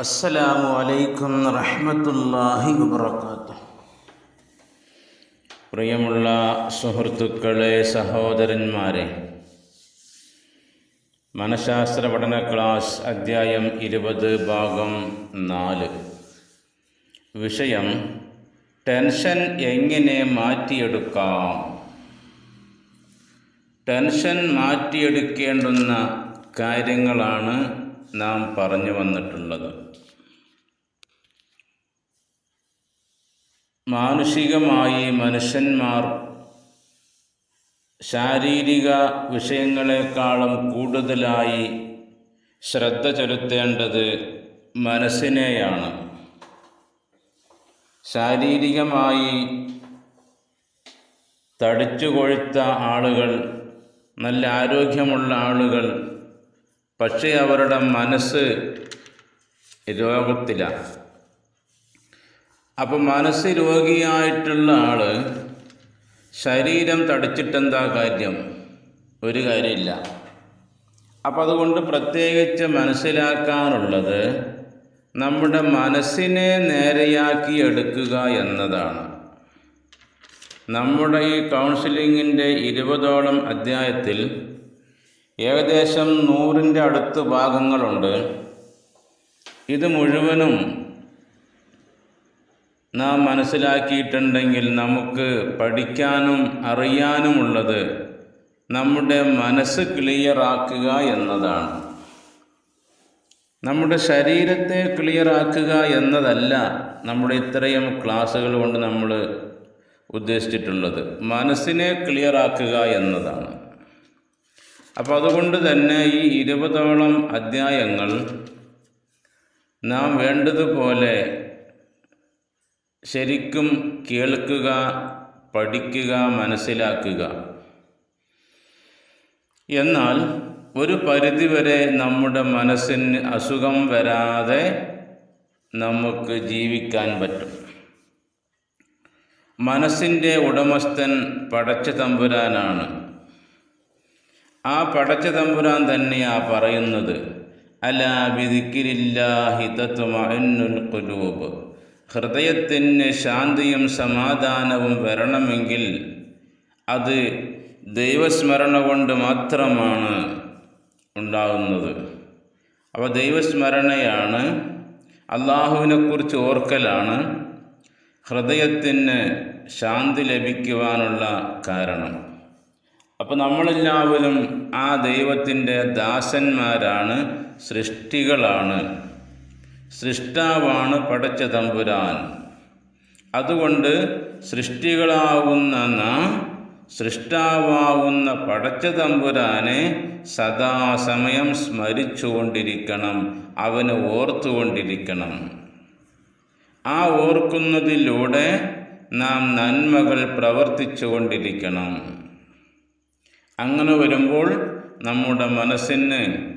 അസ്സലാമു അലൈക്കും റഹ്മത്തുല്ലാഹി വബർക്കാത്തു പ്രിയമുള്ള സുഹൃത്തുക്കളെ സഹോദരന്മാരെ മനഃശാസ്ത്ര പഠന ക്ലാസ് അധ്യായം ഇരുപത് ഭാഗം നാല്. വിഷയം ടെൻഷൻ എങ്ങനെ മാറ്റിയെടുക്കാം? ടെൻഷൻ മാറ്റിയെടുക്കേണ്ടുന്ന കാര്യങ്ങളാണ് നാം പറഞ്ഞു വന്നിട്ടുള്ളത്. മാനുഷികമായി മനുഷ്യന്മാർ ശാരീരിക വിഷയങ്ങളെക്കാളും കൂടുതലായി ശ്രദ്ധ ചെലുത്തേണ്ടത് മനസ്സിനെയാണ്. ശാരീരികമായി തടിച്ചു കൊഴുത്ത ആളുകൾ നല്ല ആരോഗ്യമുള്ള ആളുകൾ പക്ഷേ അവരുടെ മനസ്സ് രോഗത്തിലാണ്. അപ്പം മനസ്സ് രോഗിയായിട്ടുള്ള ആൾ ശരീരം തടിച്ചിട്ടെന്താ കാര്യം? ഒരു കാര്യമില്ല. അപ്പം അതുകൊണ്ട് പ്രത്യേകിച്ച് മനസ്സിലാക്കാനുള്ളത് നമ്മുടെ മനസ്സിനെ നേരെയാക്കി എടുക്കുക എന്നതാണ്. നമ്മുടെ ഈ കൗൺസിലിങ്ങിന്റെ ഇരുപതോളം അധ്യായത്തിൽ ഏകദേശം നൂറിന്റെ അടുത്ത് ഭാഗങ്ങളുണ്ട്. ഇത് മുഴുവനും നാം മനസ്സിലാക്കിയിട്ടുണ്ടെങ്കിൽ നമുക്ക് പഠിക്കാനും അറിയാനുമുള്ളത് നമ്മുടെ മനസ്സ് ക്ലിയറാക്കുക എന്നതാണ്. നമ്മുടെ ശരീരത്തെ ക്ലിയറാക്കുക എന്നതല്ല നമ്മുടെ ഇത്രയും ക്ലാസ്സുകൾ കൊണ്ട് നമ്മൾ ഉദ്ദേശിച്ചിട്ടുള്ളത്. മനസ്സിനെ ക്ലിയറാക്കുക എന്നതാണ്. അപ്പോൾ അതുകൊണ്ട് തന്നെ ഈ ഇരുപതോളം അധ്യായങ്ങൾ നാം വേണ്ടതുപോലെ ശരിക്കും കേൾക്കുക പഠിക്കുക മനസ്സിലാക്കുക. എന്നാൽ ഒരു പരിധിവരെ നമ്മുടെ മനസ്സിന് അസുഖം വരാതെ നമുക്ക് ജീവിക്കാൻ പറ്റും. മനസ്സിന്റെ ഉടമസ്ഥൻ പടച്ച തമ്പുരാനാണ്. ആ പടച്ച തമ്പുരാൻ തന്നെയാ പറയുന്നത് അലാ ബിദിക്കിരില്ലാഹി ഹിതത്വമായ ഖുലൂബ്. ഹൃദയത്തിന് ശാന്തിയും സമാധാനവും വരണമെങ്കിൽ അത് ദൈവസ്മരണ കൊണ്ട് മാത്രമാണ് ഉണ്ടാകുന്നത്. അപ്പോൾ ദൈവസ്മരണയാണ് അള്ളാഹുവിനെക്കുറിച്ച് ഓർക്കലാണ് ഹൃദയത്തിന് ശാന്തി ലഭിക്കുവാനുള്ള കാരണം. അപ്പോൾ നമ്മളെല്ലാവരും ആ ദൈവത്തിന്റെ ദാസന്മാരാണ് സൃഷ്ടികളാണ്. സൃഷ്ടാവാണ് പടച്ച തമ്പുരാൻ. അതുകൊണ്ട് സൃഷ്ടികളാവുന്ന നാം സൃഷ്ടാവാവുന്ന പടച്ച തമ്പുരാനെ സദാസമയം സ്മരിച്ചുകൊണ്ടിരിക്കണം അവന് ഓർത്തുകൊണ്ടിരിക്കണം. ആ ഓർക്കുന്നതിലൂടെ നാം നന്മകൾ പ്രവർത്തിച്ചു കൊണ്ടിരിക്കണം അങ്ങനെ വരുമ്പോൾ നമ്മുടെ മനസ്സിന്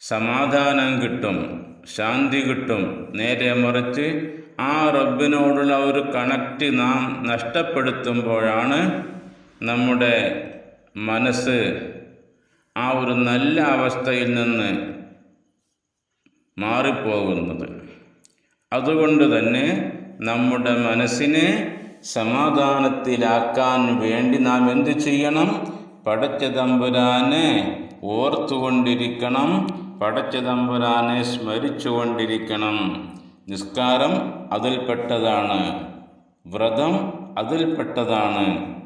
സമാധാനം കിട്ടും. ശാന്തി കിട്ടും. നേരെ മറിച്ച് ആ റബ്ബിനോടുള്ള ഒരു കണക്റ്റ് നാം നഷ്ടപ്പെടുത്തുമ്പോഴാണ് നമ്മുടെ മനസ്സ് ആ ഒരു നല്ല അവസ്ഥയിൽ നിന്ന് മാറിപ്പോകുന്നത്. അതുകൊണ്ട് തന്നെ നമ്മുടെ മനസ്സിനെ സമാധാനത്തിലാക്കാൻ വേണ്ടി നാം എന്തു ചെയ്യണം? പടച്ച തമ്പുരാനെ ഓർത്തുകൊണ്ടിരിക്കണം. പടച്ചതമ്പുരാനെ സ്മരിച്ചുകൊണ്ടിരിക്കണം. നിസ്കാരം അതിൽപ്പെട്ടതാണ്. വ്രതം അതിൽപ്പെട്ടതാണ്.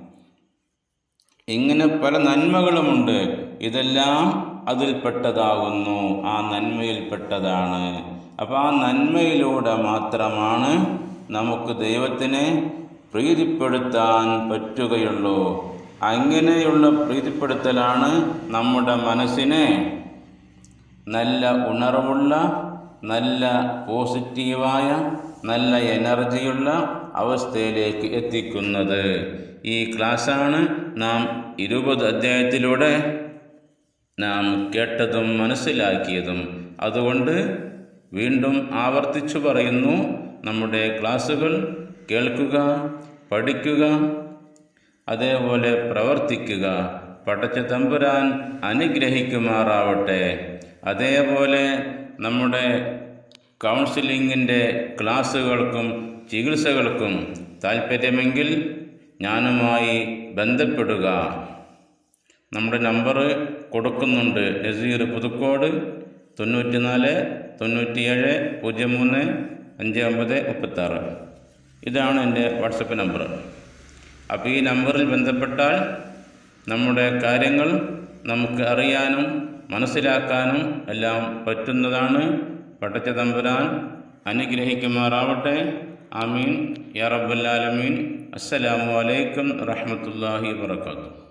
ഇങ്ങനെ പല നന്മകളുമുണ്ട്. ഇതെല്ലാം അതിൽപ്പെട്ടതാകുന്നു. ആ നന്മയിൽപ്പെട്ടതാണ്. അപ്പോൾ ആ നന്മയിലൂടെ മാത്രമാണ് നമുക്ക് ദൈവത്തിനെ പ്രീതിപ്പെടുത്താൻ പറ്റുകയുള്ളൂ. അങ്ങനെയുള്ള പ്രീതിപ്പെടുത്തലാണ് നമ്മുടെ മനസ്സിനെ നല്ല ഉണർവുള്ള നല്ല പോസിറ്റീവായ നല്ല എനർജിയുള്ള അവസ്ഥയിലേക്ക് എത്തിക്കുന്നത്. ഈ ക്ലാസ്സാണ് നാം ഇരുപത് അധ്യായത്തിലൂടെ നാം കേട്ടതും മനസ്സിലാക്കിയതും. അതുകൊണ്ട് വീണ്ടും ആവർത്തിച്ചു പറയുന്നു. നമ്മുടെ ക്ലാസ്സുകൾ കേൾക്കുക പഠിക്കുക അതേപോലെ പ്രവർത്തിക്കുക. പടച്ച തമ്പുരാൻ അനുഗ്രഹിക്കുമാറാവട്ടെ. അതേപോലെ നമ്മുടെ കൗൺസിലിങ്ങിന്റെ ക്ലാസ്സുകൾക്കും ചികിത്സകൾക്കും താൽപ്പര്യമെങ്കിൽ ഞാനുമായി ബന്ധപ്പെടുക. നമ്മുടെ നമ്പർ കൊടുക്കുന്നുണ്ട്. നസീർ പുതുക്കോട് തൊണ്ണൂറ്റി നാല് തൊണ്ണൂറ്റിയേഴ് പൂജ്യം മൂന്ന് അഞ്ച് ഒമ്പത് മുപ്പത്താറ്. ഇതാണ് എന്റെ വാട്സപ്പ് നമ്പർ. അപ്പോൾ ഈ നമ്പറിൽ ബന്ധപ്പെട്ടാൽ നമ്മുടെ കാര്യങ്ങൾ നമുക്ക് അറിയാനും മനസ്സിലാക്കാനും എല്ലാം പറ്റുന്നതാണ്. പടച്ച തമ്പുരാൻ അനുഗ്രഹിക്കുമാറാവട്ടെ. ആമീൻ. യാ അസ്സലാമലൈക്കും അസ്സലാമു അലൈക്കും വബറകാതുഹു.